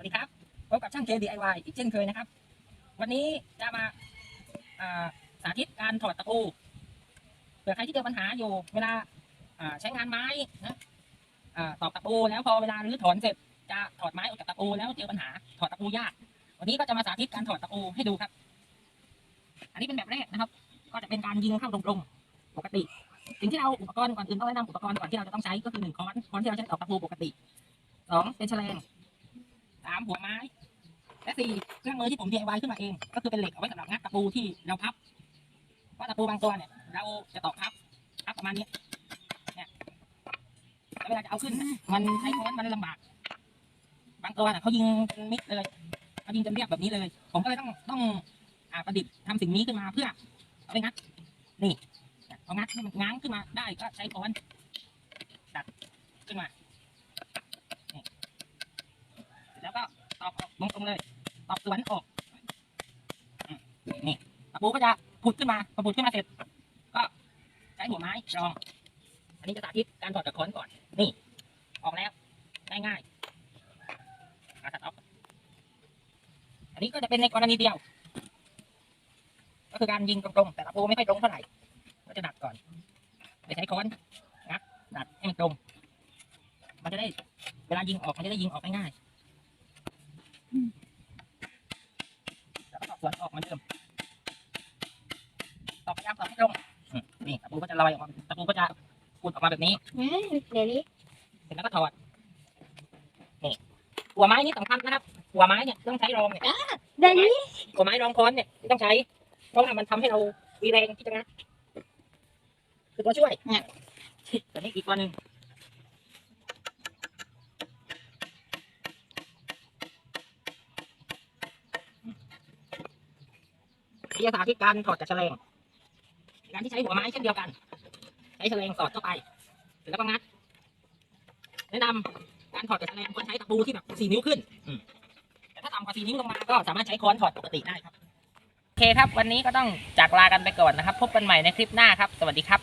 วัสดีครับพบกับช่างเค DIY อีกเช่นเคยนะครับ วันนี้จะมาาสาธิตการถอดตะปูเผื่อใครที่เจอปัญหาอยู่เวลาาใช้งานไม้นะอตอกตะปูแล้วพอเวลารื้อถอนเสร็จจะถอดไม้ออกจากตะปูแล้วเจอปัญหาถอดตะปูยากวันนี้ก็จะมาสาธิตการถอดตะปูให้ดูครับ อันนี้เป็นแบบแรกนะครับ ก็จะเป็นการยิงเข้าตรงๆปกติสิ่งที่เราอุปกรณ์ก่อนอื่นต้องแนะนำอุปกรณ์ก่อนที่เราจะต้องใช้ก็คือหนึ่งค้อนค้อนที่เราใช้ตอกตะปูปกติสองเป็นแฉลงามหัวไม้ และสี่เครื่องมือที่ผม DIY ขึ้นมาเอง ก็คือเป็นเหล็กเอาไว้สำหรับงัดตะปูที่เราพับว่าะตะปูบางตัวเนี่ย เราจะตอกพับพับประมาณนี้เนี่ยแล้วเวลาจะเอาขึ้น มันใช้ค้อนมันลำบาก บางตัวเน่ยเขายิงเป็นมิดเลยเขายิงจนเรียบแบบนี้เลย ผมก็เลยต้องต้องอ่าประดิษฐ์ทำสิ่งนี้ขึ้นมาเพื่อเอาไปงัดนี่พอางัดให้มันง้างขึ้นมาได้ก็ใช้ค้อนดัดขึ้นมานี่แล้วก็ ตอกออกตรงๆเลยตอกสวนออกนี่ตะปูก็จะผุดขึ้นมาพอผุดขึ้นมาเสร็จ ก็ใช้หัวไม้รอง อันนี้จะสาธิตการถอดจากค้อนก่อน นี่ ออกแล้วง่ายๆมาตัดออกอันนี้ก็จะเป็นในกรณีเดียว ก็คือการยิงตรงๆ แต่ตะปูไม่ค่อยตรงเท่าไหร่ ก็จะดัดก่อนไปใช้ค้อนงัดดัดให้มันตรง มันจะได้เวลายิงออกมันจะได้ยิงออกง่ายๆ แล้วก็ตอกสวนออกเหมือนเดิมตอกพยายามตอกให้ตรงอืมนี่ตะปูก็จะลอยออกมาตะปูก็จะปูดออกมาแบบนี้ อืมเดี๋ยวนี้เสร็จแล้วก็ถอดนี่หัวไม้นี่สำคัญนะครับ หัวไม้เนี่ยต้องใช้รองเนี่ยเดี๋ยวนี้หัวไม้รองค้อนเนี่ยต้องใช้ เพราะว่ามันทำให้เรามีแรงที่จะงัดคือตัวช่วยเนี่ยแต่นี่อีกตัวหนึ่ง วิทยาศาสตร์ที่การถอดจากแฉลงการที่ใช้หัวไม้เช่นเดียวกัน ใช้แฉลงสอดเข้าไปเสร็จแล้วก็งัด แนะนำการถอดจากแฉลงควรใช้ตะปูที่แบบสี่นิ้วขึ้นแต่ถ้าต่ำกว่าสี่นิ้วลงมาก็สามารถใช้ค้อนถอดปกติได้ครับโอเคครับ วันนี้ก็ต้องจากลากันไปก่อนนะครับ พบกันใหม่ในคลิปหน้าครับ สวัสดีครับ